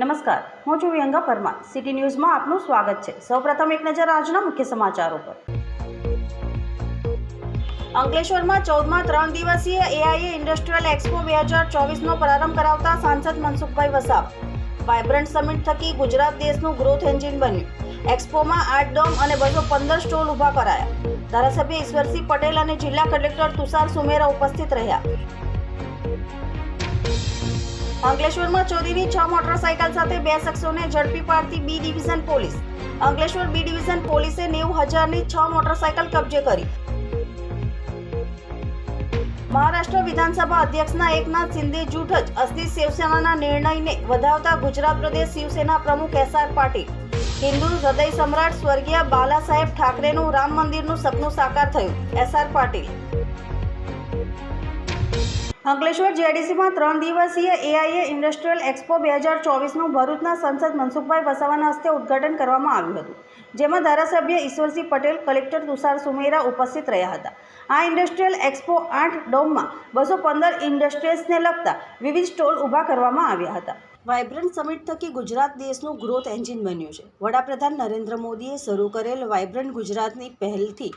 નમસ્કાર, હું છું વિહંગા પરમાર. સિટી ન્યૂઝમાં આપનું સ્વાગત છે. સૌપ્રથમ એક નજર આજના મુખ્ય સમાચારો પર. અંકલેશ્વરમાં ચૌદમાં ત્રણ દિવસીય એઆઈએ ઇન્ડસ્ટ્રીયલ એક્સપો બે હજાર ચોવીસનો પ્રારંભ કરાવતા સાંસદ મનસુખભાઈ વસાવ. વાયબ્રન્ટ સમિટ થકી ગુજરાત દેશનું ગ્રોથ એન્જિન બન્યું. એક્સપોમાં આઠ ડોમ અને બસો પંદર સ્ટોલ ઊભા કરાયા. ધારાસભ્ય ઈશ્વરસિંહ પટેલ અને જિલ્લા કલેક્ટર તુષાર સુમેરા ઉપસ્થિત રહ્યા. અંકલેશ્વરમાં ચોરીની છ મોટરસાયકલ સાથે બે શખ્સોને ઝડપી પાડતી B division police. Ankleshwar B division પોલીસે નેવું હજારની છ મોટરસાયકલ કબજે કરી. મહારાષ્ટ્ર વિધાનસભા અધ્યક્ષના એકનાથ શિંદે જૂઠ જ અસ્થિ શિવસેનાના નિર્ણયને વધાવતા ગુજરાત પ્રદેશ શિવસેના પ્રમુખ એસ આર પાટીલ. હિન્દુ હૃદય સમ્રાટ સ્વર્ગીય બાલા સાહેબ ઠાકરેનું રામ મંદિરનું સપનું સાકાર થયું, એસ આર પાટીલ. અંકલેશ્વર જેડીસીમાં ત્રણ દિવસીય એઆઈએ ઇન્ડસ્ટ્રીયલ એક્સપો બે હજાર ચોવીસનું ભરૂચના સંસદ મનસુખભાઈ વસાવાના હસ્તે ઉદ્ઘાટન કરવામાં આવ્યું હતું, જેમાં ધારાસભ્ય ઈશ્વરસિંહ પટેલ, કલેક્ટર તુષાર સુમેરા ઉપસ્થિત રહ્યા હતા. આ ઇન્ડસ્ટ્રીયલ એક્સપો આઠ ડોમમાં બસો પંદર ઇન્ડસ્ટ્રીઝને લગતા વિવિધ સ્ટોલ ઊભા કરવામાં આવ્યા હતા. વાયબ્રન્ટ સમિટ થકી ગુજરાત દેશનું ગ્રોથ એન્જિન બન્યું છે. વડાપ્રધાન નરેન્દ્ર મોદીએ શરૂ કરેલ વાયબ્રન્ટ ગુજરાતની પહેલથી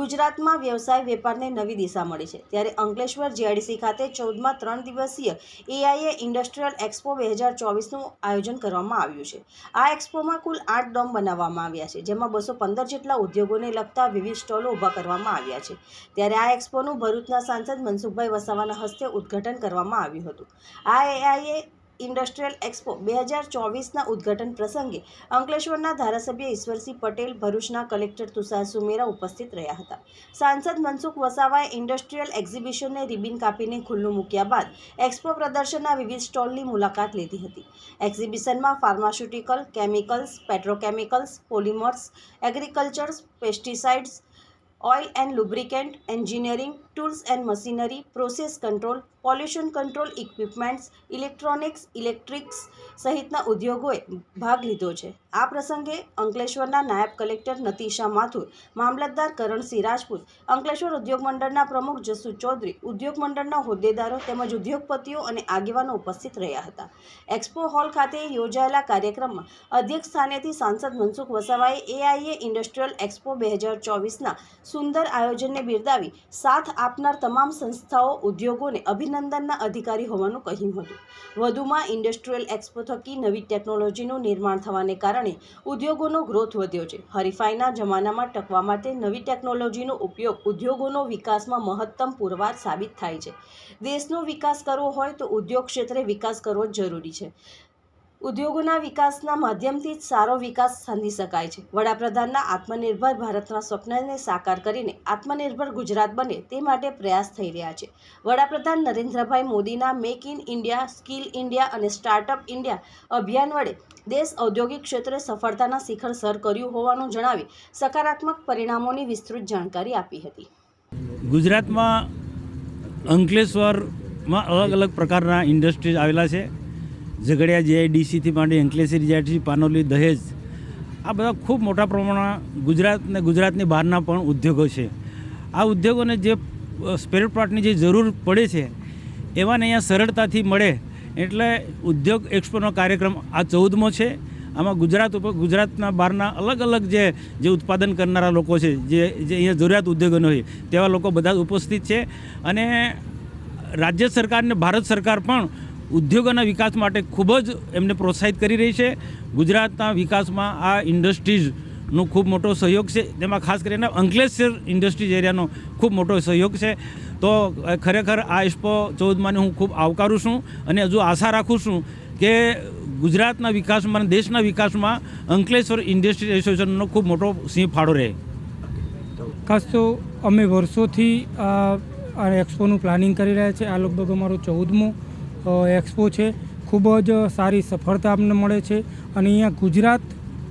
ગુજરાતમાં વ્યવસાય વેપારને નવી દિશા મળી છે. ત્યારે અંકલેશ્વર જીઆઈડીસી ખાતે ચૌદમાં ત્રણ દિવસીય એઆઈએ ઇન્ડસ્ટ્રીયલ એક્સપો બે હજાર ચોવીસનું આયોજન કરવામાં આવ્યું છે. આ એક્સપોમાં કુલ આઠ ડોમ બનાવવામાં આવ્યા છે, જેમાં બસો પંદર જેટલા ઉદ્યોગોને લગતા વિવિધ સ્ટોલો ઊભા કરવામાં આવ્યા છે. ત્યારે આ એક્સપોનું ભરૂચના સાંસદ મનસુખભાઈ વસાવાના હસ્તે ઉદ્ઘાટન કરવામાં આવ્યું હતું. આ એઆઈએ ઇન્ડસ્ટ્રીયલ એક્સપો બે હજાર ચોવીસના ઉદ્ઘાટન પ્રસંગે અંકલેશ્વરના ધારાસભ્ય ઈશ્વરસિંહ પટેલ, ભરૂચના કલેક્ટર તુષાર સુમેરા ઉપસ્થિત રહ્યા હતા. સાંસદ મનસુખ વસાવાએ ઇન્ડસ્ટ્રીયલ એક્ઝિબિશનને રિબિન કાપીને ખુલ્લું મૂક્યા બાદ એક્સપો પ્રદર્શનના વિવિધ સ્ટોલની મુલાકાત લીધી હતી. એક્ઝિબિશનમાં pharmaceutical, chemicals, petrochemicals, polymers, agricultures, pesticides, oil and lubricant, engineering, tools and machinery, process control pollution control equipments, electronics, electrics સહિતના ઉદ્યોગોએ ભાગ લીધો છે. આ પ્રસંગે અંકલેશ્વરના નાયબ કલેક્ટર નતીશા માથુર, મામલતદાર કરણસિંહ રાજપૂત, અંકલેશ્વર ઉદ્યોગ મંડળના પ્રમુખ જસુ ચૌધરી, ઉદ્યોગ મંડળના હોદ્દેદારો તેમજ ઉદ્યોગપતિઓ અને આગેવાનો ઉપસ્થિત રહ્યા હતા. એક્સપો હોલ ખાતે યોજાયેલા કાર્યક્રમમાં અધ્યક્ષ સ્થાનેથી સાંસદ મનસુખ વસાવાએ એઆઈએ ઇન્ડસ્ટ્રીયલ એક્સપો બે હજાર ચોવીસના સુંદર આયોજનને બિરદાવી સાથ આપનાર તમામ સંસ્થાઓ, ઉદ્યોગોને અભિનંદનના અધિકારી હોવાનું કહ્યું હતું. વધુમાં ઇન્ડસ્ટ્રીયલ એક્સપો થકી નવી ટેકનોલોજીનું નિર્માણ થવાને કારણે ઉદ્યોગોનો ગ્રોથ વધ્યો છે. હરીફાઈના જમાનામાં ટકવા માટે નવી ટેકનોલોજીનો ઉપયોગ ઉદ્યોગોનો વિકાસમાં મહત્તમ પુરવાર સાબિત થાય છે. દેશનો વિકાસ કરવો હોય તો ઉદ્યોગ ક્ષેત્રે વિકાસ કરવો જરૂરી છે. ઉદ્યોગોના વિકાસના માધ્યમથી જ સારો વિકાસ સાંધી શકાય છે. વડાપ્રધાનના આત્મનિર્ભર ભારતના સ્વપ્નને સાકાર કરીને આત્મનિર્ભર ગુજરાત બને તે માટે પ્રયાસ થઈ રહ્યા છે. વડાપ્રધાન નરેન્દ્રભાઈ મોદીના make in India, skill India અને સ્ટાર્ટઅપ ઇન્ડિયા અભિયાન વડે દેશ ઔદ્યોગિક ક્ષેત્રે સફળતાના શિખર સર કર્યું હોવાનું જણાવી સકારાત્મક પરિણામોની વિસ્તૃત જાણકારી આપી હતી. ગુજરાતમાં અંકલેશ્વરમાં અલગ અલગ પ્રકારના ઇન્ડસ્ટ્રીઝ આવેલા છે. ઝઘડિયા જીઆઈડીસીથી માંડી અંકલેશ્વર જીઆઈડીસી પાનોલી, દહેજ, આ બધા ખૂબ મોટા પ્રમાણમાં ગુજરાત ને ગુજરાતની બહારના પણ ઉદ્યોગો છે. આ ઉદ્યોગોને જે સ્પેર પાર્ટની જે જરૂર પડે છે, એવાને અહીંયા સરળતાથી મળે. એટલે ઉદ્યોગ એક્સપોનો કાર્યક્રમ આ ચૌદમો છે. આમાં ગુજરાત ઉપર, ગુજરાતના બહારના અલગ અલગ જે જે ઉત્પાદન કરનારા લોકો છે, જે જે અહીંયા જરૂરિયાત ઉદ્યોગોનો હોય, તેવા લોકો બધા ઉપસ્થિત છે. અને રાજ્ય સરકાર ને ભારત સરકાર પણ ઉદ્યોગોના વિકાસ માટે ખૂબ જ એમને પ્રોત્સાહિત કરી રહી છે. ગુજરાતના વિકાસમાં આ ઇન્ડસ્ટ્રીઝનો ખૂબ મોટો સહયોગ છે. તેમાં ખાસ કરીને અંકલેશ્વર ઇન્ડસ્ટ્રીઝ એરિયાનો ખૂબ મોટો સહયોગ છે. તો ખરેખર આ એક્સપો ચૌદમાંને હું ખૂબ આવકારું છું અને હજુ આશા રાખું છું કે ગુજરાતના વિકાસમાં અને દેશના વિકાસમાં અંકલેશ્વર ઇન્ડસ્ટ્રી એસોસિએશનનો ખૂબ મોટો સિંહ ફાળો રહે. ખાસ તો અમે વર્ષોથી આ એક્સપોનું પ્લાનિંગ કરી રહ્યા છે. આ લગભગ અમારો ચૌદમો એક્સપો છે. ખૂબ જ સારી સફળતા અમને મળે છે. અને અહીંયા ગુજરાત,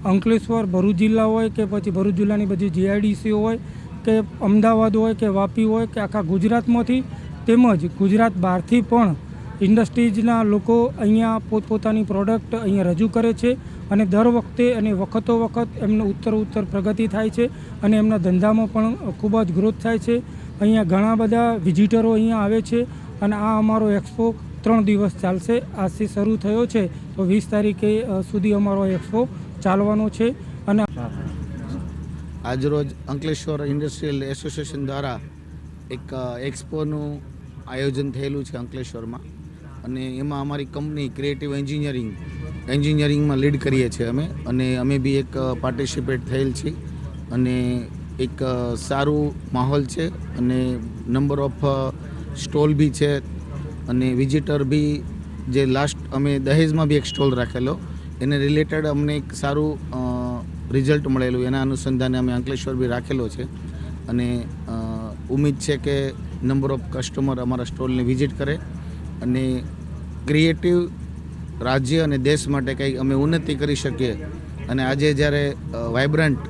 અંકલેશ્વર, ભરૂચ જિલ્લા હોય કે પછી ભરૂચ જિલ્લાની બધી જીઆઈડીસી હોય કે અમદાવાદ હોય કે વાપી હોય કે આખા ગુજરાતમાંથી તેમજ ગુજરાત બહારથી પણ ઇન્ડસ્ટ્રીઝના લોકો અહીંયા પોતપોતાની પ્રોડક્ટ અહીંયા રજૂ કરે છે અને દર વખતે અને વખતો વખત એમને ઉત્તર ઉત્તર પ્રગતિ થાય છે અને એમના ધંધામાં પણ ખૂબ જ ગ્રોથ થાય છે. અહીંયા ઘણા બધા વિઝિટરો અહીંયા આવે છે અને આ અમારો એક્સપો ત્રણ દિવસ ચાલશે. આજથી શરૂ થયો છે. તો વીસ તારીખે સુધી અમારો એક્સપો ચાલવાનો છે. અને આજરોજ અંકલેશ્વર ઇન્ડસ્ટ્રીયલ એસોસિએશન દ્વારા એક એક્સપોનું આયોજન થયેલું છે અંકલેશ્વરમાં. અને એમાં અમારી કંપની ક્રિએટિવ એન્જિનિયરિંગ, એન્જિનિયરિંગમાં લીડ કરીએ છીએ અમે. અને અમે બી એક પાર્ટિસિપેટ થયેલ છીએ. અને એક સારું માહોલ છે. અને નંબર ઓફ સ્ટોલ બી છે. અને વિઝિટર બી જે લાસ્ટ અમે દહેજમાં બી એક સ્ટોલ રાખેલો. એને રિલેટેડ અમને એક સારું રિઝલ્ટ મળેલું. એના અનુસંધાને અમે અંકલેશ્વર બી રાખેલો છે. અને ઉમ્મીદ છે કે નંબર ઓફ કસ્ટમર અમારા સ્ટોલને વિઝિટ કરે. અને ક્રિએટિવ રાજ્ય અને દેશ માટે કંઈક અમે ઉન્નતિ કરી શકીએ. અને આજે જ્યારે વાઇબ્રન્ટ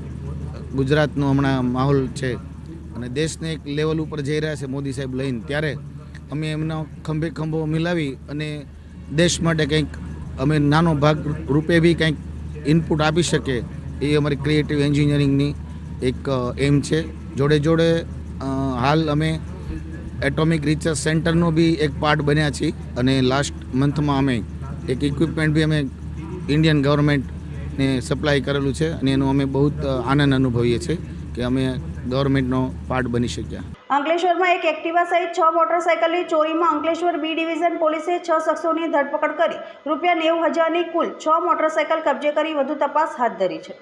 ગુજરાતનો હમણાં માહોલ છે અને દેશને એક લેવલ ઉપર જઈ રહ્યા છે મોદી સાહેબ લઈને, ત્યારે અમે એમના ખંભે ખંભો મિલાવી અને દેશ માટે કંઈક અમે નાનો ભાગ રૂપે બી કંઈક ઇનપુટ આપી શકીએ એ અમારી ક્રિએટિવ એન્જિનિયરિંગની એક એમ છે. જોડે જોડે હાલ અમે એટોમિક રિસર્ચ સેન્ટરનો બી એક પાર્ટ બન્યા છીએ અને લાસ્ટ મંથમાં અમે એક ઇક્વિપમેન્ટ બી અમે ઇન્ડિયન ગવર્મેન્ટને સપ્લાય કરેલું છે અને એનો અમે બહુ આનંદ અનુભવીએ છીએ કે અમે ગવર્મેન્ટનો પાર્ટ બની શક્યા. અંકલેશ્વરમાં એક એક્ટિવા સહિત છ મોટરસાઇકલની ચોરીમાં અંકલેશ્વર બી ડિવિઝન પોલીસે છ શખ્સોની ધરપકડ કરી. રૂપિયા નેવું હજારની કુલ છ મોટરસાયકલ કબજે કરી વધુ તપાસ હાથ ધરી છે.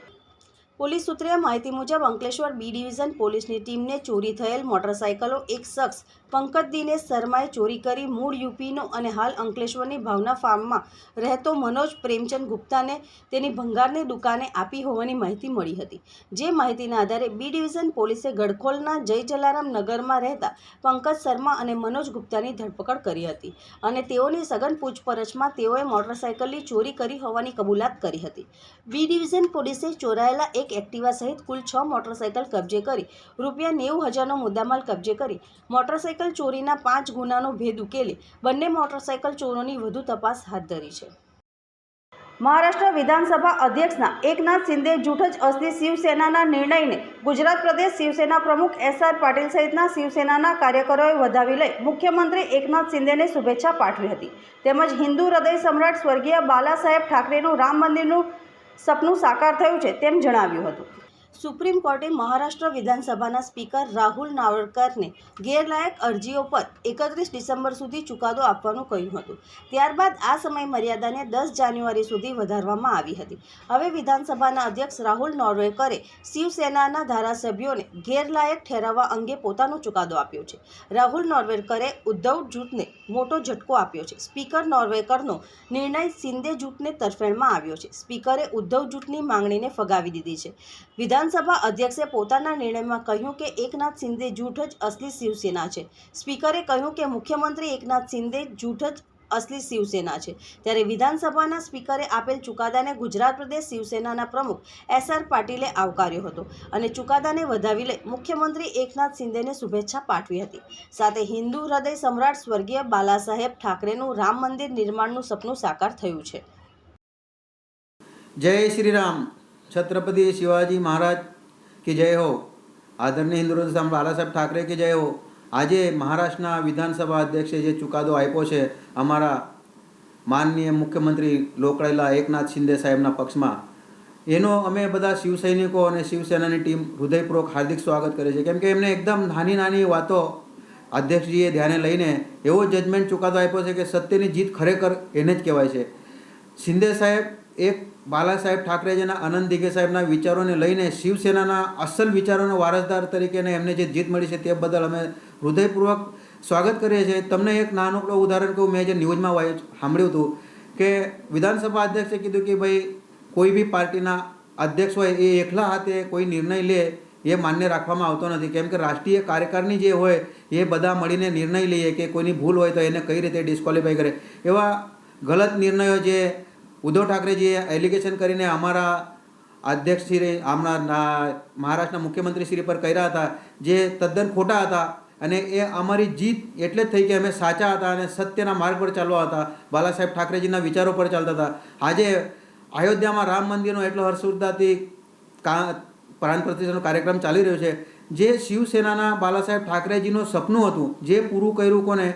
પોલીસ સૂત્રે માહિતી મુજબ અંકલેશ્વર બી ડિવિઝન પોલીસની ટીમને ચોરી થયેલ મોટરસાયકલો એક શખ્સ પંકજ દિનેશ શર્માએ ચોરી કરી મૂળ યુપીનો અને હાલ અંકલેશ્વરની ભાવના ફાર્મમાં રહેતો મનોજ પ્રેમચંદ ગુપ્તાને તેની ભંગારની દુકાને આપી હોવાની માહિતી મળી હતી. જે માહિતીના આધારે બી ડિવિઝન પોલીસે ગડખોલના જય જલારામ નગરમાં રહેતા પંકજ શર્મા અને મનોજ ગુપ્તાની ધરપકડ કરી હતી અને તેઓની સઘન પૂછપરછમાં તેઓએ મોટરસાયકલની ચોરી કરી હોવાની કબૂલાત કરી હતી. બી ડિવિઝન પોલીસે ચોરાયેલા એક એક્ટિવા સહિત કુલ છ મોટરસાયકલ કબજે કરી, રૂપિયા નેવું હજારનો મુદ્દામાલ કબજે કરી મોટરસાયકલ ચોરીના પાંચ ગુનાનો ભેદ ઉકેલી બંને મોટરસાયકલ ચોરોની વધુ તપાસ હાથ ધરી છે. મહારાષ્ટ્ર વિધાનસભા અધ્યક્ષના એકનાથ શિંદે જૂઠ જ અસલી શિવસેનાના નિર્ણયને ગુજરાત પ્રદેશ શિવસેના પ્રમુખ એસ આર પાટીલ સહિતના શિવસેનાના કાર્યકરોએ વધાવી લઈ મુખ્યમંત્રી એકનાથ શિંદેને શુભેચ્છા પાઠવી હતી. તેમજ હિન્દુ હૃદય સમ્રાટ સ્વર્ગીય બાલા સાહેબ ઠાકરેનું રામ મંદિરનું સપનું સાકાર થયું છે તેમ જણાવ્યું હતું. સુપ્રીમ કોર્ટે મહારાષ્ટ્ર વિધાનસભાના સ્પીકર રાહુલ નાવડકરને ગેરલાયક અરજીઓ પર એકત્રીસ ડિસેમ્બર સુધી ચુકાદો આપવાનું કહ્યું હતું. ત્યારબાદ આ સમય મર્યાદાને દસ જાન્યુઆરી સુધી વધારવામાં આવી હતી. હવે વિધાનસભાના અધ્યક્ષ રાહુલ નોર્વેકરે શિવસેનાના ધારાસભ્યોને ગેરલાયક ઠેરવવા અંગે પોતાનો ચુકાદો આપ્યો છે. રાહુલ નોર્વેકરે ઉદ્ધવ જૂથને મોટો ઝટકો આપ્યો છે. સ્પીકર નોર્વેકરનો નિર્ણય શિંદે જૂથને તરફેણમાં આવ્યો છે. સ્પીકરે ઉદ્ધવ જૂથની માંગણીને ફગાવી દીધી છે. વિધાનસભા અધ્યક્ષે પોતાના નિર્ણયમાં કહ્યું કે એકનાથ શિંદે જૂઠ જ અસલી શિવસેના છે. સ્પીકરે કહ્યું કે મુખ્યમંત્રી એકનાથ શિંદે જૂઠ જ અસલી શિવસેના છે. ત્યારે વિધાનસભાના સ્પીકરે આપેલ ચુકાદાને ગુજરાત પ્રદેશ શિવસેનાના પ્રમુખ એસ આર પાટીલે આવકાર્યો હતો અને ચુકાદાને વધાવી લઈ મુખ્યમંત્રી એકનાથ શિંદેને શુભેચ્છા પાઠવી હતી. સાથે હિન્દુ હૃદય સમ્રાટ સ્વર્ગીય બાલાસાહેબ ઠાકરેનું રામ મંદિર નિર્માણનું સપનું સાકાર થયું છે. જય શ્રી રામ. છત્રપતિ શિવાજી મહારાજ, કે જય હો. આદરણીય હિન્દુ હૃદય સમ્રાટ બાલાસાહેબ ઠાકરે, કે જય હો. આજે મહારાષ્ટ્રના વિધાનસભા અધ્યક્ષે જે ચુકાદો આપ્યો છે, અમારા માનનીય મુખ્યમંત્રી લોકડાયેલા એકનાથ શિંદે સાહેબના પક્ષમાં, એનો અમે બધા શિવસૈનિકો અને શિવસેનાની ટીમ હૃદયપૂર્વક હાર્દિક સ્વાગત કરે છે કેમ કે એમને એકદમ નાની નાની વાતો અધ્યક્ષજીએ ધ્યાને લઈને એવો જજમેન્ટ ચુકાદો આપ્યો છે કે સત્યની જીત ખરેખર એને જ કહેવાય છે. શિંદે સાહેબ એક બાલા સાહેબ ઠાકરેજીના આનંદ દિગે સાહેબના વિચારોને લઈને શિવસેનાના અસલ વિચારોના વારસદાર તરીકે અને એમને જે જીત મળી છે તે બદલ અમે હૃદયપૂર્વક સ્વાગત કરીએ છીએ. તમને એક નાનકડું ઉદાહરણ કહું, મેં જે ન્યૂઝમાં સાંભળ્યું હતું કે વિધાનસભા અધ્યક્ષે કીધું કે ભાઈ, કોઈ બી પાર્ટીના અધ્યક્ષ હોય એ એકલા હાથે કોઈ નિર્ણય લે એ માન્ય રાખવામાં આવતો નથી. કેમ કે રાષ્ટ્રીય કાર્યકારની જે હોય એ બધા મળીને નિર્ણય લઈએ કે કોઈની ભૂલ હોય તો એને કઈ રીતે ડિસ્કોલિફાય કરે. એવા ગલત નિર્ણયો જે ઉદ્ધવ ઠાકરેજીએ એલિગેશન કરીને અમારા અધ્યક્ષ શ્રી હમણાં મહારાષ્ટ્રના મુખ્યમંત્રી શ્રી પર કર્યા હતા, જે તદ્દન ખોટા હતા અને એ અમારી જીત એટલે જ થઈ કે અમે સાચા હતા અને સત્યના માર્ગ પર ચાલવા હતા. બાલા સાહેબ ઠાકરેજીના વિચારો પર ચાલતા હતા. આજે અયોધ્યામાં રામ મંદિરનો એટલો હર્ષોલ્લાસથી કા પ્રાણ પ્રતિષ્ઠાનો કાર્યક્રમ ચાલી રહ્યો છે. જે શિવસેનાના બાલા સાહેબ ઠાકરેજીનું સપનું હતું, જે પૂરું કર્યું કોને?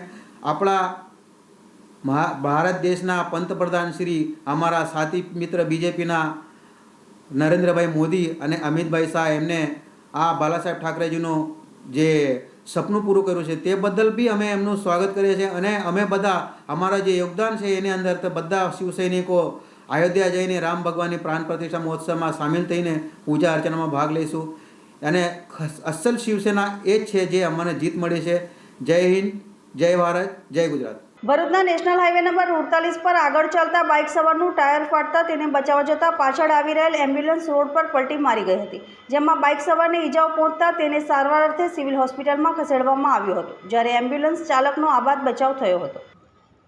આપણા ભારત દેશના પંતપ્રધાન શ્રી અમારા સાથી મિત્ર બીજેપીના નરેન્દ્રભાઈ મોદી અને અમિતભાઈ શાહ એમને આ બાલાસાહેબ ઠાકરેજીનું જે સપનું પૂરું કર્યું છે તે બદલ બી અમે એમનું સ્વાગત કરીએ છીએ અને અમે બધા અમારા જે યોગદાન છે એની અંદર તો બધા શિવસૈનિકો અયોધ્યા જઈને રામ ભગવાનની પ્રાણ પ્રતિષ્ઠા મહોત્સવમાં સામેલ થઈને પૂજા અર્ચનામાં ભાગ લઈશું. અને અસલ શિવસેના એ જ છે જે અમને જીત મળી છે. જય હિન્દ, જય ભારત, જય ગુજરાત. ભરૂચના નેશનલ હાઈવે નંબર અડતાલીસ પર આગળ ચાલતા બાઇક સવારનું ટાયર ફાટતા તેને બચાવવા જતાં પાછળ આવી રહેલ એમ્બ્યુલન્સ રોડ પર પલટી મારી ગઈ હતી, જેમાં બાઇક સવારને ઈજાઓ પહોંચતા તેને સારવાર અર્થે સિવિલ હોસ્પિટલમાં ખસેડવામાં આવ્યો હતો, જ્યારે એમ્બ્યુલન્સ ચાલકનો આબાદ બચાવ થયો હતો.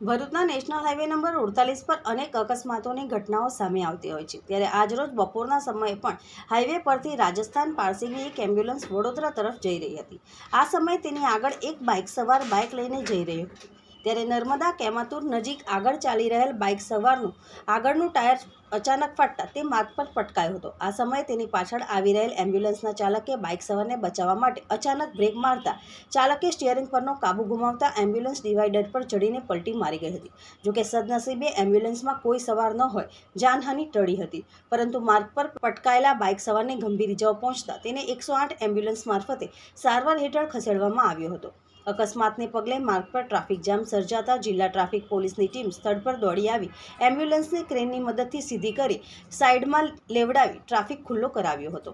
ભરૂચના નેશનલ હાઈવે નંબર અડતાલીસ પર અનેક અકસ્માતોની ઘટનાઓ સામે આવતી હોય છે, ત્યારે આજરોજ બપોરના સમયે પણ હાઈવે પરથી રાજસ્થાન પારસીની એક એમ્બ્યુલન્સ વડોદરા તરફ જઈ રહી હતી. આ સમયે તેની આગળ એક બાઇક સવાર બાઇક લઈને જઈ રહ્યો હતું. ત્યારે નર્મદા કેમાતુર નજીક આગળ ચાલી રહેલ બાઇક સવારનું આગળનું ટાયર અચાનક ફાટતા તે માર્ગ પર પટકાયો હતો. આ સમયે તેની પાછળ આવી રહેલ એમ્બ્યુલન્સના ચાલકે બાઇક સવારને બચાવવા માટે અચાનક બ્રેક મારતા ચાલકે સ્ટિયરિંગ પરનો કાબુ ગુમાવતા એમ્બ્યુલન્સ ડિવાઈડર પર ચડીને પલટી મારી ગઈ હતી. જોકે સદનસીબે એમ્બ્યુલન્સમાં કોઈ સવાર ન હોય, જાનહાનિ ટળી હતી. પરંતુ માર્ગ પર પટકાયેલા બાઇક સવારને ગંભીર ઇજાઓ પહોંચતા તેને એકસો આઠ એમ્બ્યુલન્સ મારફતે સારવાર હેઠળ ખસેડવામાં આવ્યો હતો. અકસ્માતને પગલે માર્ગ પર ટ્રાફિક જામ સર્જાતા જિલ્લા ટ્રાફિક પોલીસની ટીમ સ્થળ પર દોડી આવી એમ્બ્યુલન્સને ક્રેનની મદદથી સીધી કરી સાઈડમાં લેવડાવી ટ્રાફિક ખુલ્લો કરાવ્યો હતો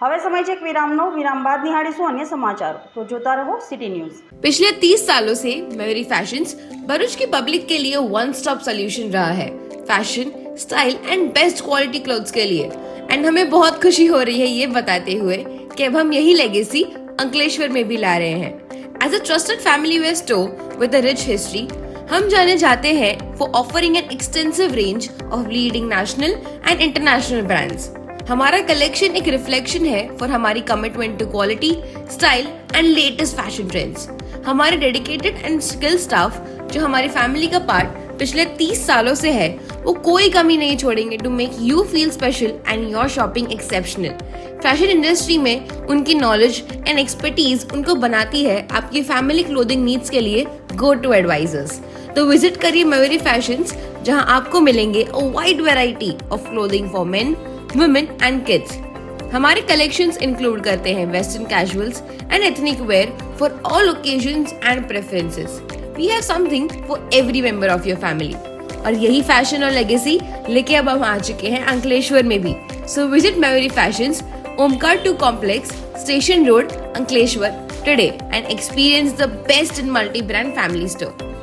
હવે સમય છે એક વિરામનો વિરામ બાદ નિહાળીશું અન્ય સમાચારો તો જોતા રહો સિટી ન્યૂઝ पिछले 30 सालों से मेमोरी फैशंस भरूच की पब्लिक के लिए वन स्टॉप सोल्यूशन रहा है fashion style and best quality clothes के लिए एंड हमें बहुत खुशी हो रही है ये बताते हुए कि अब हम यही लेगेसी अंकलेश्वर में भी ला रहे हैं as a trusted family wear store with a rich history हम जाने जाते हैं for offering an extensive range of leading national and international brands हमारा कलेक्शन एक रिफ्लेक्शन है फॉर हमारी commitment to quality style and latest fashion trends हमारे dedicated and skill staff जो हमारी फैमिली का पार्ट पिछले 30 सालों से है वो कोई कमी नहीं छोड़ेंगे to make you feel special and your shopping exceptional fashion industry में उनकी नॉलेज एंड एक्सपर्टीज उनको बनाती है आपकी फैमिली क्लोथिंग नीड्स के लिए गो टू एडवाइजर्स तो विज़िट करिए मयूरी फैशंस जहाँ आपको मिलेंगे wide variety of clothing for men women and kids हमारे कलेक्शंस इंक्लूड करते हैं western casuals and ethnic wear for all occasions and preferences we have something for every member of your family और यही fashion और legacy लेके अब हम आ चुके हैं अंकलेश्वर में भी। So visit memory fashion Omkar two complex station road Ankleshwar today and experience the best in multi brand family store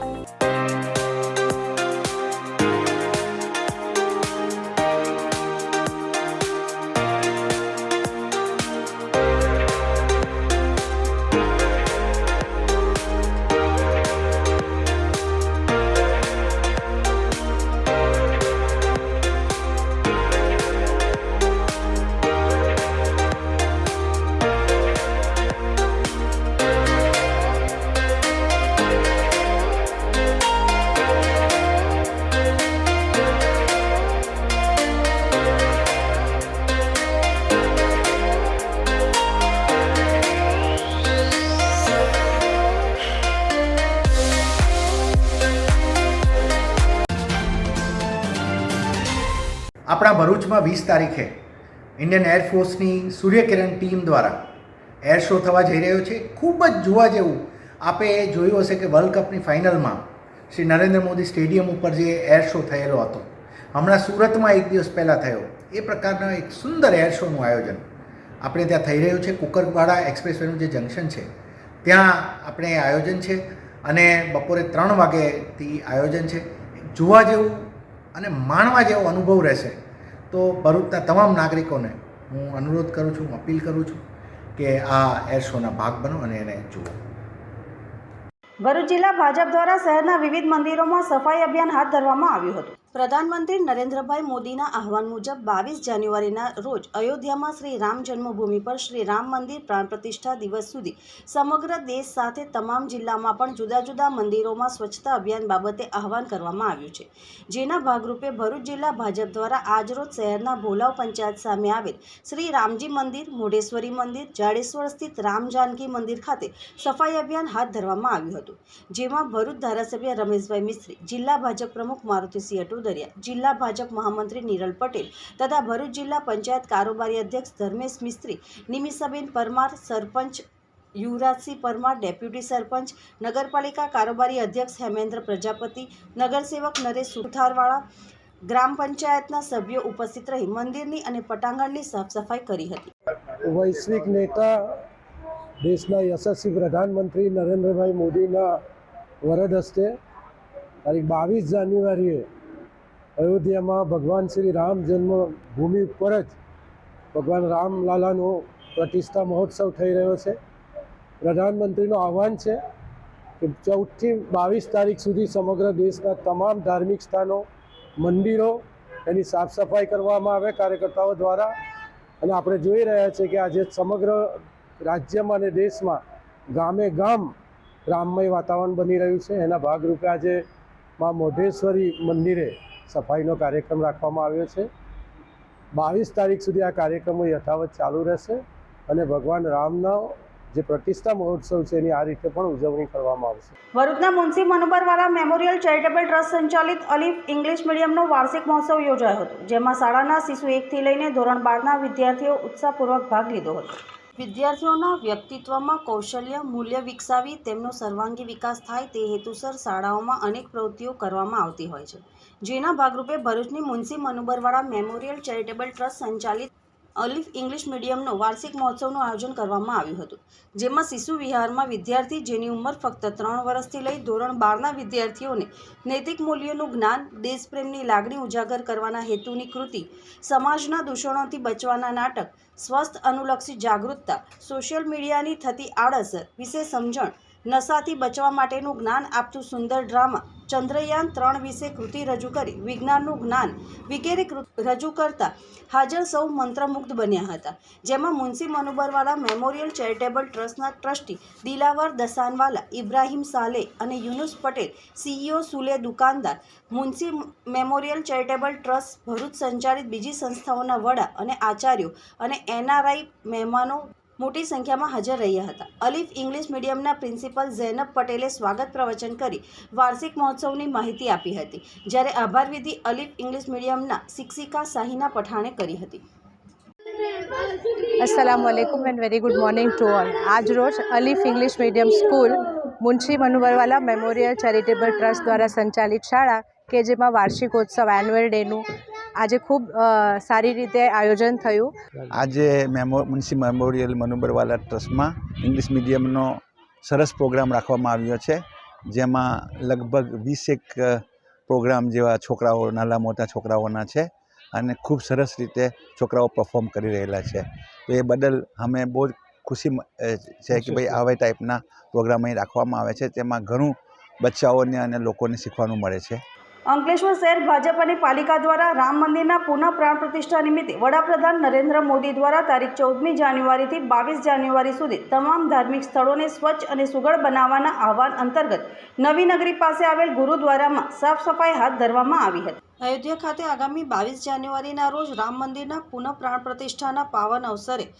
આપણા ભરૂચમાં વીસ તારીખે ઇન્ડિયન એરફોર્સની સૂર્યકિરણ ટીમ દ્વારા એર શો થવા જઈ રહ્યો છે. ખૂબ જ જોવા જેવું આપે જોયું હશે કે વર્લ્ડ કપની ફાઇનલમાં શ્રી નરેન્દ્ર મોદી સ્ટેડિયમ ઉપર જે એર શો થયેલો હતો, હમણાં સુરતમાં એક દિવસ પહેલાં થયો. એ પ્રકારનો એક સુંદર એર શોનું આયોજન આપણે ત્યાં થઈ રહ્યું છે. કુકરવાડા એક્સપ્રેસવેનું જે જંકશન છે, ત્યાં આપણે આયોજન છે અને બપોરે ત્રણ વાગેથી આયોજન છે. જોવા જેવું અને માણવા જેવો અનુભવ રહેશે. તો ભરૂચના તમામ નાગરિકોને હું અનુરોધ કરું છું અપીલ કરું છું કે આ એર શોના ભાગ બનો અને એને જુઓ. ભરૂચ જિલ્લા ભાજપ દ્વારા શહેરના વિવિધ મંદિરોમાં સફાઈ અભિયાન હાથ ધરવામાં આવ્યું હતું. પ્રધાનમંત્રી નરેન્દ્રભાઈ મોદીના આહવાન મુજબ બાવીસ જાન્યુઆરીના રોજ અયોધ્યામાં શ્રી રામ જન્મભૂમિ પર શ્રી રામ મંદિર પ્રાણ પ્રતિષ્ઠા દિવસ સુધી સમગ્ર દેશ સાથે તમામ જિલ્લામાં પણ જુદા જુદા મંદિરોમાં સ્વચ્છતા અભિયાન બાબતે આહવાન કરવામાં આવ્યું છે. જેના ભાગરૂપે ભરૂચ જિલ્લા ભાજપ દ્વારા આજરોજ શહેરના ભોલાવ પંચાયત સામે આવેલ શ્રી રામજી મંદિર, મોઢેશ્વરી મંદિર, જાડેશ્વર સ્થિત રામ જાનકી મંદિર ખાતે સફાઈ અભિયાન હાથ ધરવામાં આવ્યું હતું. જેમાં ભરૂચ ધારાસભ્ય રમેશભાઈ મિસ્ત્રી, જિલ્લા ભાજપ પ્રમુખ મારુતિસિંહ અટુદરિયા જિલ્લા ભાજપ મહામંત્રી નિરલ પટેલ તથા ભરૂચ જિલ્લા પંચાયત કારોબારી અધ્યક્ષ ધર્મેશ મિસ્ત્રી, નિમિષાબેન પરમાર, સરપંચ યુવરાજસિંહ પરમાર, ડેપ્યુટી સરપંચ, નગરપાલિકા કારોબારી અધ્યક્ષ હેમેન્દ્ર પ્રજાપતિ, નગરસેવક નરેશ સુથારવાળા, ગ્રામ પંચાયતના સભ્યો ઉપસ્થિત રહી મંદિરની અને પટાંગણની સાફ સફાઈ કરી હતી. વૈશ્વિક નેતા, દેશના યશસ્વી પ્રધાનમંત્રી નરેન્દ્રભાઈ મોદીના વરદ હસ્તે તારીખ બાવીસ જાન્યુઆરીએ અયોધ્યામાં ભગવાન શ્રી રામ જન્મભૂમિ ઉપર જ ભગવાન રામલાલાનો પ્રતિષ્ઠા મહોત્સવ થઈ રહ્યો છે. પ્રધાનમંત્રીનું આહવાન છે કે ચૌદથી બાવીસ તારીખ સુધી સમગ્ર દેશના તમામ ધાર્મિક સ્થાનો, મંદિરો એની સાફ સફાઈ કરવામાં આવે કાર્યકર્તાઓ દ્વારા. અને આપણે જોઈ રહ્યા છીએ કે આજે સમગ્ર રાજ્યમાં અને દેશમાં ગામે ગામ રામમય વાતાવરણ બની રહ્યું છે. એના ભાગરૂપે આજે મા મોઢેશ્વરી મંદિરે સફાઈનો કાર્યક્રમ રાખવામાં આવ્યો છે. બાવીસ તારીખ સુધી આ કાર્યક્રમો યથાવત ચાલુ રહેશે અને ભગવાન રામના જે પ્રતિષ્ઠા મહોત્સવ છે એની આ રીતે પણ ઉજવણી કરવામાં આવશે. ભરૂચના Munshi Manubarwala memorial charitable trust સંચાલિત અલીફ ઇંગ્લિશ મીડિયમનો વાર્ષિક મહોત્સવ યોજાયો હતો, જેમાં શાળાના શિશુ એકથી લઈને ધોરણ બારના વિદ્યાર્થીઓ ઉત્સાહપૂર્વક ભાગ લીધો હતો. વિદ્યાર્થીઓના વ્યક્તિત્વમાં કૌશલ્ય, મૂલ્ય વિકસાવી તેમનો સર્વાંગી વિકાસ થાય તે હેતુસર શાળાઓમાં અનેક પ્રવૃત્તિઓ કરવામાં આવતી હોય છે. જેના ભાગરૂપે ભરૂચની Munshi Manubarwala memorial charitable trust સંચાલિત અલિફ ઇંગ્લિશ મીડિયમનો વાર્ષિક મહોત્સવનું આયોજન કરવામાં આવ્યું હતું. જેમાં શિશુ વિહારમાં વિદ્યાર્થી જેની ઉંમર ફક્ત ત્રણ વર્ષથી લઈ ધોરણ બારના વિદ્યાર્થીઓને નૈતિક મૂલ્યોનું જ્ઞાન, દેશપ્રેમની લાગણી ઉજાગર કરવાના હેતુની કૃતિ, સમાજના દૂષણોથી બચવાના નાટક, સ્વસ્થ, અનુલક્ષી જાગૃતતા, સોશિયલ મીડિયાની થતી આડઅસર વિશે સમજણ, નશાથી બચવા માટેનું જ્ઞાન આપતું સુંદર ડ્રામા ચંદ્રયાન ત્રણ વિશે કૃતિ રજૂ કરી. વિજ્ઞાનનું જ્ઞાન વિગેરે રજૂ કરતા હાજર સૌ મંત્રમુગ્ધ બન્યા હતા. જેમાં મુનશી મનુબરવાલા, મેમોરિયલ ચેરિટેબલ ટ્રસ્ટના ટ્રસ્ટી દિલાવર દસાનવાલા, ઇબ્રાહિમ સાલે અને Yunus Patel, CEO Sule Dukandar, Munshi memorial charitable trust, Bharuch સંચાલિત બીજી સંસ્થાઓના વડા અને આચાર્યો અને એનઆરઆઈ મહેમાનો મોટી સંખ્યામાં હાજર રહ્યા હતા. અલીફ ઇંગ્લિશ મીડિયમના પ્રિન્સિપલ ઝૈનબ પટેલે સ્વાગત પ્રવચન કરી વાર્ષિક મહોત્સવની માહિતી આપી હતી, જ્યારે આભારવિધિ અલીફ ઇંગ્લિશ મીડિયમના શિક્ષિકા સાહિના પઠાણે કરી હતી. અસલામ વાલેકુમ and very good morning to all. આજ રોજ Alif English medium school Munshi Manuvarwala memorial charitable trust દ્વારા સંચાલિત શાળા કે જેમાં વાર્ષિકોત્સવ, એન્યુઅલ ડેનું આજે ખૂબ સારી રીતે આયોજન થયું. આજે મેમો મુનસી મેમોરિયલ મનુબરવાલા ટ્રસ્ટમાં ઇંગ્લિશ મીડિયમનો સરસ પ્રોગ્રામ રાખવામાં આવ્યો છે, જેમાં લગભગ વીસેક પ્રોગ્રામ જેવા છોકરાઓ, નાના મોટા છોકરાઓના છે અને ખૂબ સરસ રીતે છોકરાઓ પરફોર્મ કરી રહેલા છે. તો એ બદલ અમે બહુ જ ખુશી છે કે ભાઈ આવા ટાઈપના પ્રોગ્રામ અહીં રાખવામાં આવે છે, તેમાં ઘણું બચ્ચાઓને અને લોકોને શીખવાનું મળે છે. અંકલેશ્વર શહેર ભાજપ અને પાલિકા દ્વારા રામ મંદિરના પુનઃ પ્રાણ પ્રતિષ્ઠા નિમિત્તે વડાપ્રધાન નરેન્દ્ર મોદી દ્વારા તારીખ ચૌદમી જાન્યુઆરીથી બાવીસ જાન્યુઆરી સુધી તમામ ધાર્મિક સ્થળોને સ્વચ્છ અને સુઘડ બનાવવાના આહવાન અંતર્ગત નવી નગરી પાસે આવેલ ગુરુદ્વારામાં સાફ સફાઈ હાથ ધરવામાં આવી હતી. અયોધ્યા ખાતે આગામી બાવીસ જાન્યુઆરીના રોજ રામ મંદિરના પુનઃ પ્રાણ પ્રતિષ્ઠાના પાવન અવસરે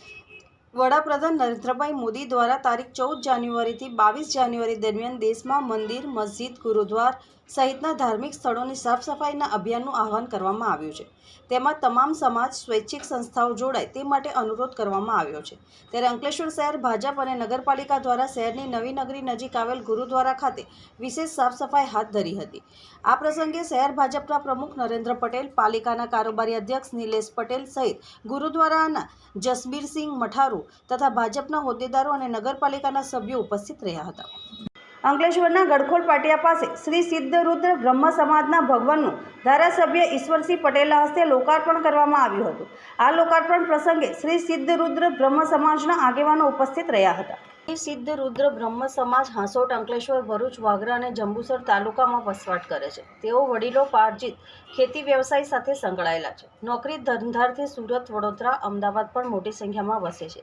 વડાપ્રધાન નરેન્દ્રભાઈ મોદી દ્વારા તારીખ ચૌદ જાન્યુઆરીથી બાવીસ જાન્યુઆરી દરમિયાન દેશમાં મંદિર, મસ્જિદ, ગુરુદ્વાર સહિતના ધાર્મિક સ્થળોની સાફ સફાઈના અભિયાનનું આહવાન કરવામાં આવ્યું છે. તેમાં તમામ સમાજ, સ્વૈચ્છિક સંસ્થાઓ જોડાય તે માટે અનુરોધ કરવામાં આવ્યો છે. ત્યારે અંકલેશ્વર શહેર ભાજપ અને નગરપાલિકા દ્વારા શહેરની નવી નગરી નજીક આવેલ ગુરુદ્વારા ખાતે વિશેષ સાફ સફાઈ હાથ ધરી હતી. આ પ્રસંગે શહેર ભાજપના પ્રમુખ નરેન્દ્ર પટેલ, પાલિકાના કારોબારી અધ્યક્ષ નિલેશ પટેલ સહિત ગુરુદ્વારાના જસબીરસિંહ મઠારુ તથા ભાજપના હોદ્દેદારો અને નગરપાલિકાના સભ્યો ઉપસ્થિત રહ્યા હતા. અંકલેશ્વરના ગડખોલ પાટિયા પાસે શ્રી સિદ્ધ રુદ્ર બ્રહ્મ સમાજના ભગવાનનું ધારાસભ્ય ઈશ્વરસિંહ પટેલના હસ્તે લોકાર્પણ કરવામાં આવ્યું હતું. આ લોકાર્પણ પ્રસંગે શ્રી સિદ્ધ રુદ્ર બ્રહ્મ સમાજના આગેવાનો ઉપસ્થિત રહ્યા હતા. સિદ્ધ રુદ્ર બ્રહ્મ સમાજ હાંસોટ, અંકલેશ્વર, ભરૂચ, વાગરા અને જંબુસર તાલુકામાં વસવાટ કરે છે. તેઓ વડીલો, પાર્જિત, ખેતી વ્યવસાય સાથે સંકળાયેલા છે. નોકરી ધંધાર્થે સુરત, વડોદરા, અમદાવાદ પણ મોટી સંખ્યામાં વસે છે.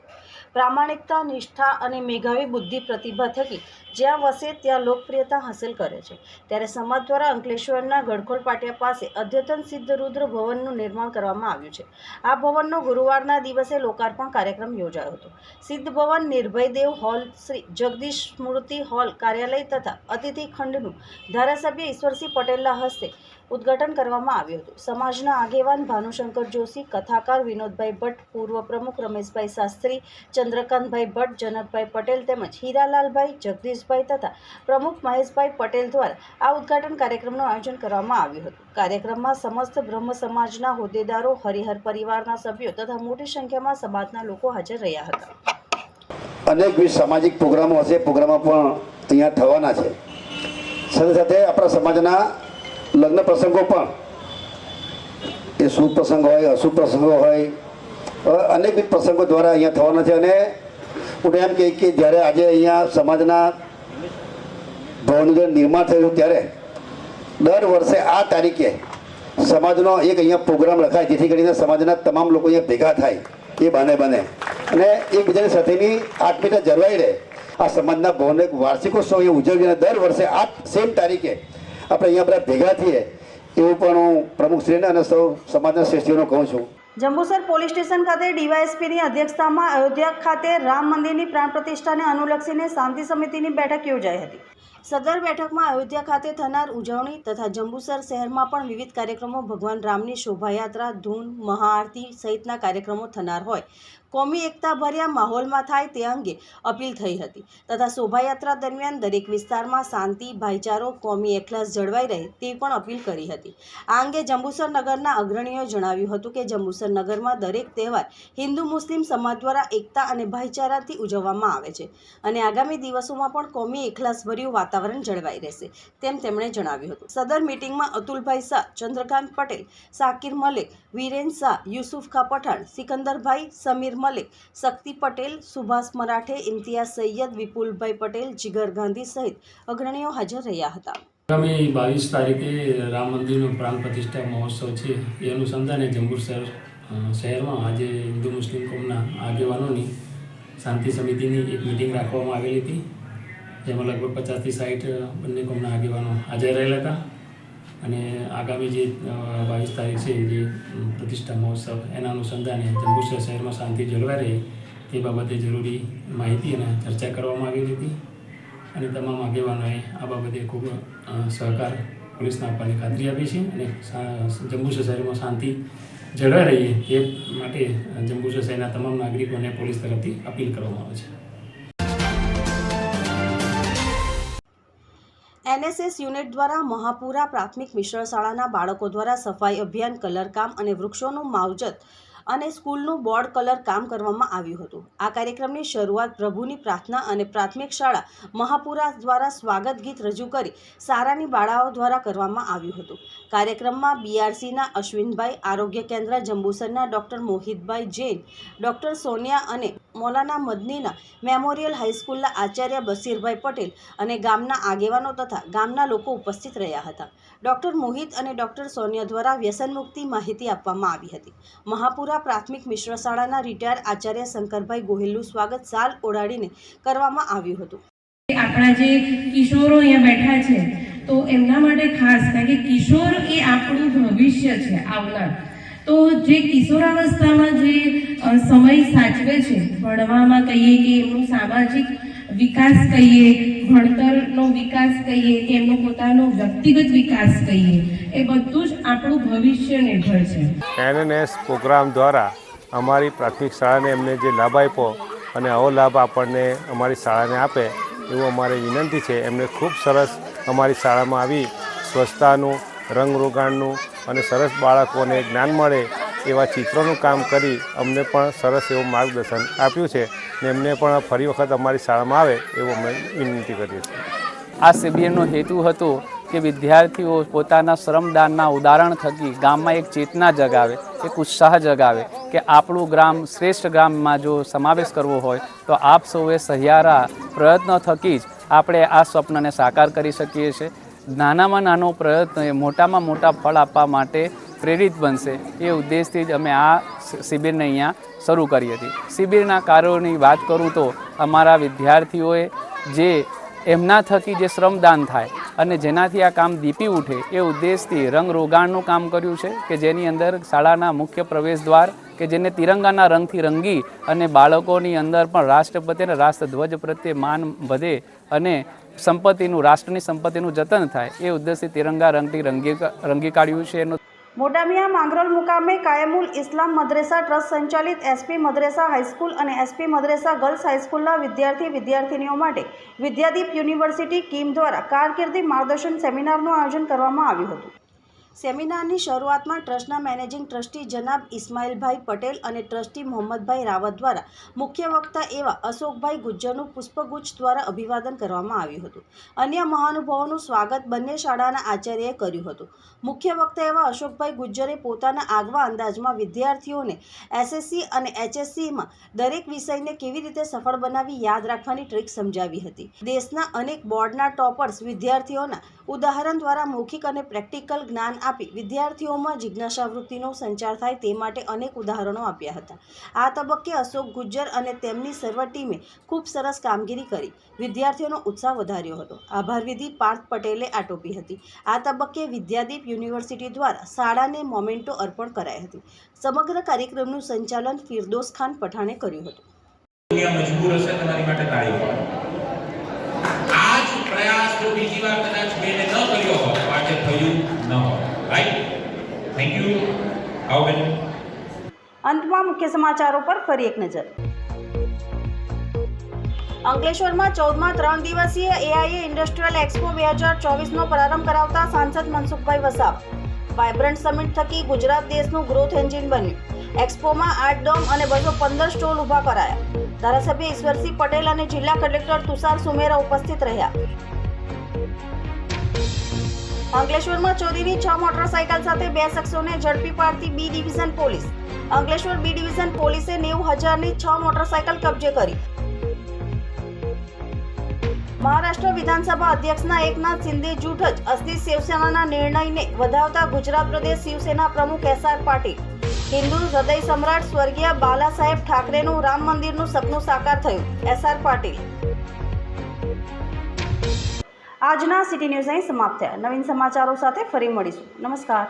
પ્રામાણિકતા, નિષ્ઠા અને મેઘાવી બુદ્ધિ પ્રતિભા થકી જ્યાં વસે ત્યાં લોકપ્રિયતા હાંસલ કરે છે. ત્યારે સમાજ દ્વારા અંકલેશ્વરના ગડખોલ પાટિયા પાસે અદ્યતન સિદ્ધ રુદ્ર ભવનનું નિર્માણ કરવામાં આવ્યું છે. આ ભવનનો ગુરુવારના દિવસે લોકાર્પણ કાર્યક્રમ યોજાયો હતો. સિદ્ધ ભવન નિર્ભયદેવ હોલ શ્રી જગદીશ સ્મૃતિ હોલ કાર્યાલય તથા અતિથિ ખંડનું ધારાસભ્ય ઈશ્વરસિંહ પટેલના હસ્તે ઉદ્ઘાટન કરવામાં આવ્યું હતું. સમાજના આગેવાન ભાનુશંકર જોશી, કથાકાર વિનોદભાઈ ભટ્ટ, પૂર્વ પ્રમુખ રમેશભાઈ શાસ્ત્રી, ચંદ્રકાંતભાઈ ભટ્ટ, જનકભાઈ પટેલ તેમજ હીરાલાલભાઈ, જગદીશભાઈ તથા પ્રમુખ મહેશભાઈ પટેલ દ્વારા આ ઉદ્ઘાટન કાર્યક્રમનું આયોજન કરવામાં આવ્યું હતું. કાર્યક્રમમાં સમસ્ત બ્રહ્મ સમાજના હોદ્દેદારો, હરિહર પરિવારના સભ્યો તથા મોટી સંખ્યામાં સમાજના લોકો હાજર રહ્યા હતા. અનેકવિધ સામાજિક પ્રોગ્રામો હશે. પ્રોગ્રામો પણ અહીંયા થવાના છે. સાથે સાથે આપણા સમાજના લગ્ન પ્રસંગો પણ. એ શુભ પ્રસંગ હોય, અશુભ પ્રસંગો હોય અનેકવિધ પ્રસંગો દ્વારા અહીંયા થવાના છે. અને હું એમ કહી કે જ્યારે આજે અહીંયા સમાજના ભવનનું નિર્માણ થયું ત્યારે, દર વર્ષે આ તારીખે સમાજનો એક અહીંયા પ્રોગ્રામ રખાય, જેથી કરીને સમાજના તમામ લોકો અહીંયા ભેગા થાય. એ બને બને. અને એકબીજાની સાથેની આત્મીયતા જળવાઈ રહે. આ સમાજના ભવનનો એક વાર્ષિકોત્સવ ઉજવીને દર વર્ષે આ સેમ તારીખે આપણે અહીંયા બધા ભેગા થઈએ એવું પણ હું પ્રમુખશ્રીને અને સૌ સમાજના શ્રેષ્ઠીઓને કહું છું. જંબુસર પોલીસ સ્ટેશન ખાતે ડીવાયએસપીની અધ્યક્ષતામાં અયોધ્યા ખાતે રામ મંદિરની પ્રાણ પ્રતિષ્ઠાને અનુલક્ષીને શાંતિ સમિતિની બેઠક યોજાઈ હતી. સદર બેઠકમાં અયોધ્યા ખાતે થનાર ઉજવણી તથા જંબુસર શહેરમાં પણ વિવિધ કાર્યક્રમો ભગવાન રામની શોભાયાત્રા, ધૂન, મહાઆરતી સહિતના કાર્યક્રમો થનાર હોય. કોમી એકતા ભર્યા માહોલમાં થાય તે અંગે અપીલ થઈ હતી. તથા શોભાયાત્રા દરમિયાન દરેક વિસ્તારમાં શાંતિ, ભાઈચારો, કોમી એકલાસ જળવાઈ રહે તે પણ અપીલ કરી હતી. આ અંગે જંબુસર નગરના અગ્રણીઓએ જણાવ્યું હતું કે જંબુસર નગરમાં દરેક તહેવાર હિન્દુ, મુસ્લિમ સમાજ દ્વારા એકતા અને ભાઈચારાથી ઉજવવામાં આવે છે. અને આગામી દિવસોમાં પણ કોમી એકલાસભર્યું વાતાવરણ જળવાઈ રહેશે, તેમ તેમણે જણાવ્યું હતું. સદર મિટિંગમાં અતુલભાઈ શાહ, ચંદ્રકાંત પટેલ, સાકિર મલિક, વિરેન શાહ યુસુફ ખા પઠાણ, સિકંદરભાઈ, સમીર મલિક, શક્તિ પટેલ, સુભાષ મરાઠે, ઇમ્તિયાઝ સૈયદ, વિપુલભાઈ પટેલ, જીગર ગાંધી સહિત અગ્રણીઓ હાજર રહ્યા હતા. આગામી બાવીસ તારીખે રામ મંદિરનો પ્રાણ પ્રતિષ્ઠા મહોત્સવ છે. એ અનુસંધાને જંબુર શહેર શહેરમાં આજે હિન્દુ મુસ્લિમ કોમના આગેવાનોની શાંતિ સમિતિની એક મિટિંગ રાખવામાં આવેલી હતી. જેમાં લગભગ પચાસથી સાઠ બંને કોમના આગેવાનો હાજર રહેલા હતા. અને આગામી જે બાવીસ તારીખ છે, જે પ્રતિષ્ઠા મહોત્સવ, એના અનુસંધાને જંબુસર શહેરમાં શાંતિ જળવાઈ રહે તે બાબતે જરૂરી માહિતી અને ચર્ચા કરવામાં આવી હતી. અને તમામ આગેવાનોએ આ બાબતે ખૂબ સહકાર પોલીસને આપવાની ખાતરી આપી છે અને જંબુસર શહેરમાં શાંતિ જળવાઈ રહી એ માટે જંબુસર શહેરના તમામ નાગરિકોને પોલીસ તરફથી અપીલ કરવામાં આવે છે. એનએસએસ યુનિટ દ્વારા મહાપુરા પ્રાથમિક મિશ્ર શાળાના બાળકો દ્વારા સફાઈ અભિયાન કલરકામ અને વૃક્ષોનું માવજત અને સ્કૂલનું બોર્ડ કલર કામ કરવામાં આવ્યું હતું. આ કાર્યક્રમની શરૂઆત પ્રભુની પ્રાર્થના અને પ્રાથમિક શાળા મહાપુરા દ્વારા સ્વાગત ગીત રજૂ કરી સારાની બાળાઓ દ્વારા કરવામાં આવ્યું હતું. કાર્યક્રમમાં બીઆરસીના અશ્વિનભાઈ, આરોગ્ય કેન્દ્ર જંબુસરના ડૉક્ટર મોહિતભાઈ જૈન, ડૉક્ટર સોનિયા અને મૌલાના મદનીના મેમોરિયલ હાઈસ્કૂલના આચાર્ય બસીરભાઈ પટેલ અને ગામના આગેવાનો તથા ગામના લોકો ઉપસ્થિત રહ્યા હતા. ડૉક્ટર મોહિત અને ડૉક્ટર સોનિયા દ્વારા વ્યસનમુક્તિ માહિતી આપવામાં આવી હતી. મહાપુરા પ્રાથમિક મિશ્ર શાળાના રિટાયર્ડ આચાર્ય શંકરભાઈ ગોહિલનું સ્વાગત સાલ ઓડાડીને કરવામાં આવ્યું હતું. આપણા જે કિશોરો અહીંયા બેઠા છે, તો એમના માટે ખાસ, કારણ કે કિશોર એ આપણું ભવિષ્ય છે, આવનાર. તો જે કિશોરાવસ્થામાં જે સમય સાચવે છે, ભણવામાં કહીએ કે એમનું સામાજિક વિકાસ કહીએ, ભણતરનો વિકાસ કહીએ, કે એમનો પોતાનો વ્યક્તિગત વિકાસ કહીએ, એ બધું જ આપણું ભવિષ્ય નિર્ભર છે. એનએનએસ પ્રોગ્રામ દ્વારા અમારી પ્રાથમિક શાળાને એમને જે લાભ આપ્યો અને આવો લાભ આપણને અમારી શાળાને આપે, એવું અમારી વિનંતી છે. એમને ખૂબ સરસ અમારી શાળામાં આવી સ્વચ્છતાનું, રંગરોગાણનું અને સરસ બાળકોને જ્ઞાન મળે એવા ચિત્રોનું કામ કરી અમને પણ સરસ એવું માર્ગદર્શન આપ્યું છે ને એમને પણ ફરી વખત અમારી શાળામાં આવે એવું અમે વિનંતી કરીએ છીએ. આ શિબિરનો હેતુ હતો કે વિદ્યાર્થીઓ પોતાના શ્રમદાનના ઉદાહરણ થકી ગામમાં એક ચેતના જગાવે, એક ઉત્સાહ જગાવે કે આપણું ગ્રામ શ્રેષ્ઠ ગ્રામમાં જો સમાવેશ કરવો હોય તો આપ સૌએ સહિયારા પ્રયત્નો થકી જ આપણે આ સ્વપ્નને સાકાર કરી શકીએ છીએ. નાનામાં નાનો પ્રયત્ન એ મોટામાં મોટા ફળ આપવા માટે પ્રેરિત બનશે એ ઉદ્દેશથી જ અમે આ શિબિરને અહીંયા શરૂ કરી હતી શિબિરના કાર્યોની વાત કરું તો અમારા વિદ્યાર્થીઓએ જે એમના થકી જે શ્રમદાન થાય અને જેનાથી આ કામ દીપી ઉઠે એ ઉદ્દેશથી રંગ રોગાણનું કામ કર્યું છે કે જેની અંદર શાળાના મુખ્ય પ્રવેશ દ્વાર કે જેને તિરંગાના રંગથી રંગી અને બાળકોની અંદર પણ રાષ્ટ્રપતિ અને રાષ્ટ્રધ્વજ પ્રત્યે માન વધે અને સંપત્તિનું, રાષ્ટ્રની સંપત્તિનું જતન થાય, એ ઉદ્દેશથી તિરંગા રંગથી રંગી રંગી કાઢ્યું છે એનું. મોટામિયા માંગરોલ મુકામે કાયમુલ ઇસ્લામ મદ્રેસા ટ્રસ્ટ સંચાલિત એસપી મદ્રેસા હાઈસ્કૂલ અને એસપી મદ્રેસા ગર્લ્સ હાઈસ્કૂલના વિદ્યાર્થી વિદ્યાર્થીનીઓ માટે વિદ્યાદીપ યુનિવર્સિટી કીમ દ્વારા કારકિર્દી માર્ગદર્શન સેમિનારનું આયોજન કરવામાં આવ્યું હતું. સેમિનારની શરૂઆતમાં ટ્રસ્ટના મેનેજિંગ ટ્રસ્ટી જનાબ ઇસ્માઇલભાઈ પટેલ અને ટ્રસ્ટી મોહમ્મદભાઈ રાવત દ્વારા મુખ્ય વક્તા એવા અશોકભાઈ ગુજ્જરનું પુષ્પગુચ્છ દ્વારા અભિવાદન કરવામાં આવ્યું હતું. અન્ય મહાનુભાવોનું સ્વાગત બંને શાળાના આચાર્યએ કર્યું હતું. મુખ્ય વક્તા એવા અશોકભાઈ ગુજ્જરે પોતાના આગવા અંદાજમાં વિદ્યાર્થીઓને એસએસસી અને એચએસસીમાં દરેક વિષયને કેવી રીતે સફળ બનાવી યાદ રાખવાની ટ્રીક સમજાવી હતી. દેશના અનેક બોર્ડના ટોપર્સ વિદ્યાર્થીઓના ઉદાહરણ દ્વારા મૌખિક અને પ્રેક્ટિકલ જ્ઞાન આપી વિદ્યાર્થીઓમાં જિજ્ઞાસાવૃત્તિનો સંચાર થાય તે માટે અનેક ઉદાહરણો આપ્યા હતા. આ તબક્કે અશોક ગુજ્જર અને તેમની સર્વ ટીમે ખૂબ સરસ કામગીરી કરી. વિદ્યાર્થીઓનો ઉત્સાહ વધાર્યો હતો. આભારવિધિ પાર્થ પટેલે આટોપી હતી. આ તબક્કે વિદ્યાદીપ યુનિવર્સિટી દ્વારા શાળાને મોમેન્ટો અર્પણ કરાઈ હતી. સમગ્ર કાર્યક્રમનું સંચાલન ફિરદોસ ખાન પઠાણે કર્યું હતું. મજબૂર હશે તમારી માટે તાળી. પ્રયાસ જો બીજી વાર કદાચ બેને ન કર્યો હોત, તો થયું ન હોત. રાઈટ થેન્ક યુ આવો બેન. અંતમાં મુખ્ય સમાચારો પર ફરી એક નજર. અંકલેશ્વરમાં ચૌદમાં ત્રણ દિવસીય એઆઈએ ઇન્ડસ્ટ્રીયલ એક્સપો બે હજાર ચોવીસનો પ્રારંભ કરાવતા સાંસદ મનસુખભાઈ વસાવ. વાયબ્રન્ટ સમિટ થકી ગુજરાત દેશનું ગ્રોથ એન્જિન બન્યું. એક્સપોમાં આઠ ડોમ અને બસો પંદર સ્ટોલ ઊભા કરાયા. ધારાસભ્ય ઈશ્વરસિંહ પટેલ અને જિલ્લા કલેક્ટર તુષાર સુમેરા ઉપસ્થિત રહ્યા. અંકલેશ્વરમાં ચોરીની છ મોટરસાયકલ સાથે બે શખ્સોને ઝડપી પાડતી B division police. Ankleshwar B division પોલીસે નેવું હજારની છ મોટરસાયકલ કબજે કરી. મહારાષ્ટ્ર વિધાનસભા અધ્યક્ષના એકનાથ શિંદે જૂઠ જ અસ્થિ શિવસેનાના નિર્ણયને વધાવતા ગુજરાત પ્રદેશ શિવસેના પ્રમુખ એસ આર પાટીલ હિન્દુ હૃદય સમ્રાટ સ્વર્ગીય બાલા સાહેબ ઠાકરેનું રામ મંદિરનું સપનું સાકાર થયું. S R Patil. આજના સિટી ન્યૂઝ અહીં સમાપ્ત થયા. નવીન સમાચારો સાથે ફરી મળીશું. નમસ્કાર.